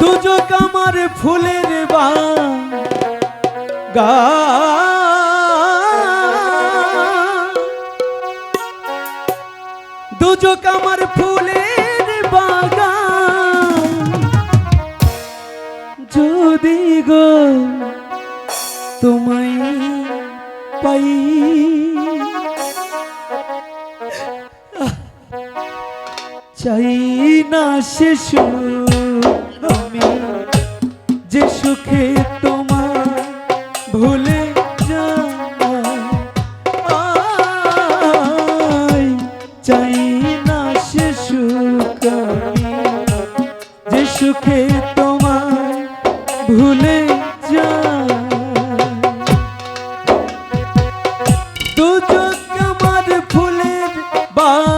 দুজক কামার ফুলের বা গা। কামার ফুলের বাগা যদি গো তোমায় পাই। শিশু আমি যে সুখে তোমার ভুলে চাই না শিশু সুখ যে সুখে তোমার ভুলে যা দুজন আমার ফুলের বা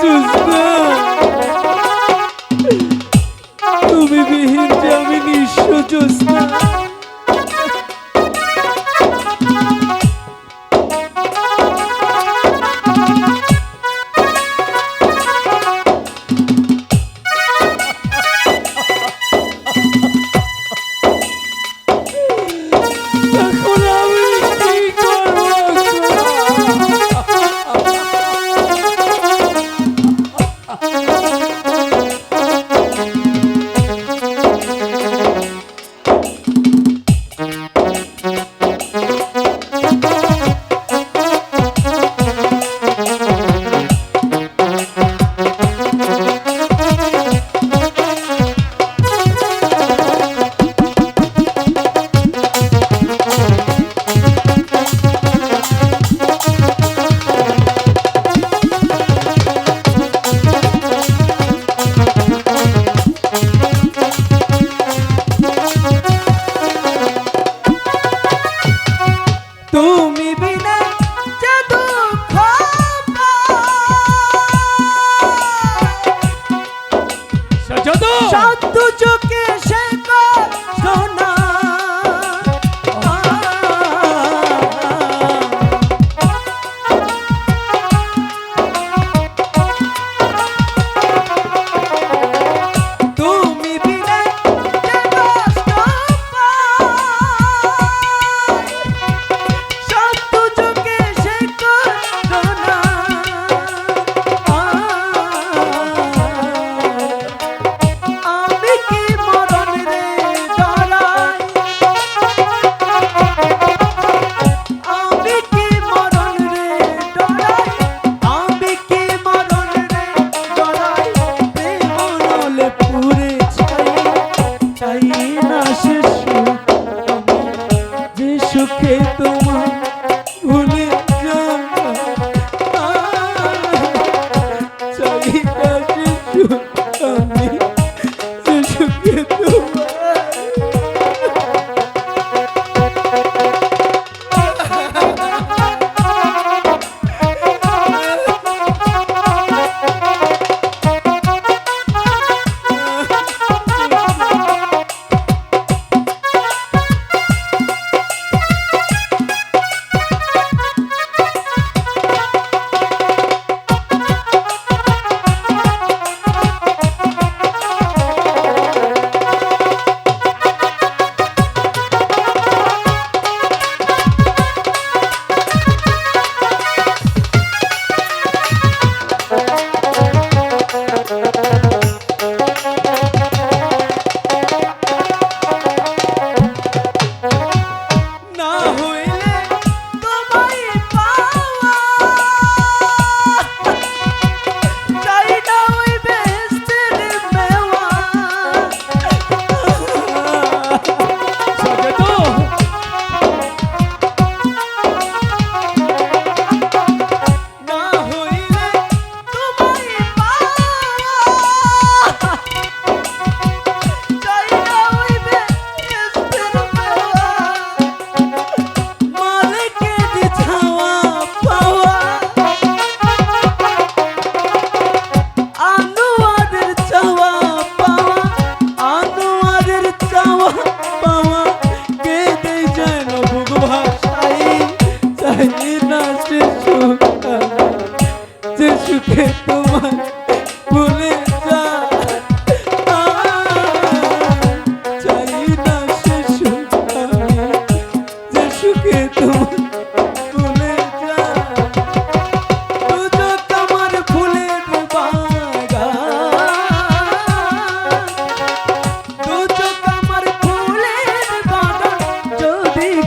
Jesus. সত্য যুগ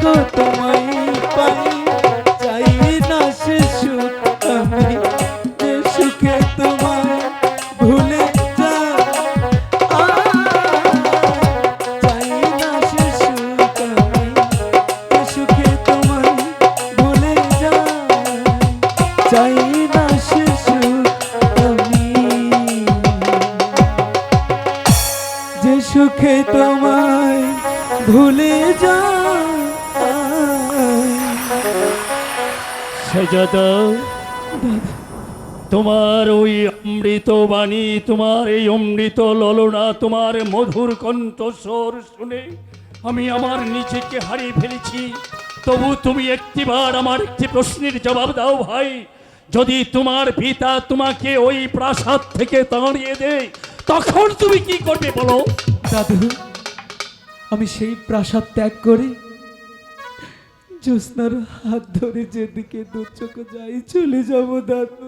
যদি সেজাদা তোমার ওই অমৃত বাণী, তোমার এই অমৃত ললনা, তোমার মধুর কণ্ঠস্বর শুনে আমি আমার নিজেকে হারিয়ে ফেলেছি। তবু তুমি একটিবার আমার একটি প্রশ্নের জবাব দাও ভাই। যদি তোমার পিতা তোমাকে ওই প্রাসাদ থেকে তাড়িয়ে দেয়, তখন তুমি কি করবে বলো? দাদু, আমি সেই প্রাসাদ ত্যাগ করে জ্যোৎস্নার হাত ধরে যেদিকে দু চোখ যাই চলে যাব দাদু।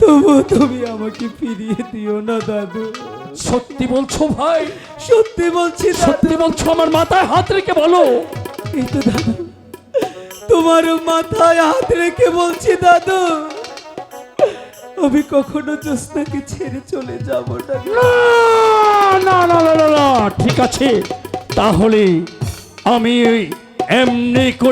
তবু তুমি আমাকে ফিরিয়ে দিও না দাদু। সত্যি বলছো ভাই? সত্যি বলছি সত্যি বলছো আমার মাথায় হাত রেখে বলো। এই তো দাদু। তোমার মাথায় হাত রেখে বলছি দাদু। আমি কখনো জ্যোৎস্নাকে ছেড়ে চলে যাব না না না না না না ঠিক আছে। তাহলে আমি এমনি করে